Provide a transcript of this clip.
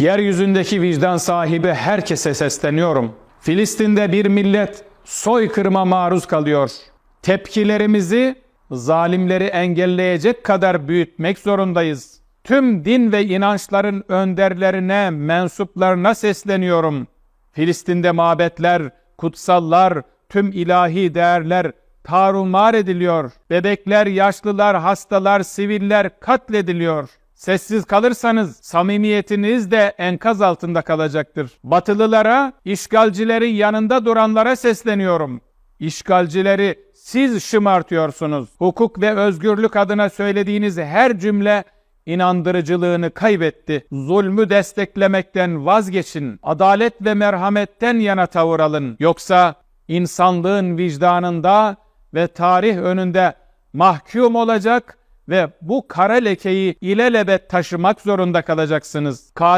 Yeryüzündeki vicdan sahibi herkese sesleniyorum. Filistin'de bir millet soykırıma maruz kalıyor. Tepkilerimizi zalimleri engelleyecek kadar büyütmek zorundayız. Tüm din ve inançların önderlerine, mensuplarına sesleniyorum. Filistin'de mabetler, kutsallar, tüm ilahi değerler tarumar ediliyor. Bebekler, yaşlılar, hastalar, siviller katlediliyor. Sessiz kalırsanız samimiyetiniz de enkaz altında kalacaktır. Batılılara, işgalcilerin yanında duranlara sesleniyorum. İşgalcileri siz şımartıyorsunuz. Hukuk ve özgürlük adına söylediğiniz her cümle inandırıcılığını kaybetti. Zulmü desteklemekten vazgeçin. Adalet ve merhametten yana tavır alın. Yoksa insanlığın vicdanında ve tarih önünde mahkum olacak ve bu kara lekeyi ilelebet taşımak zorunda kalacaksınız.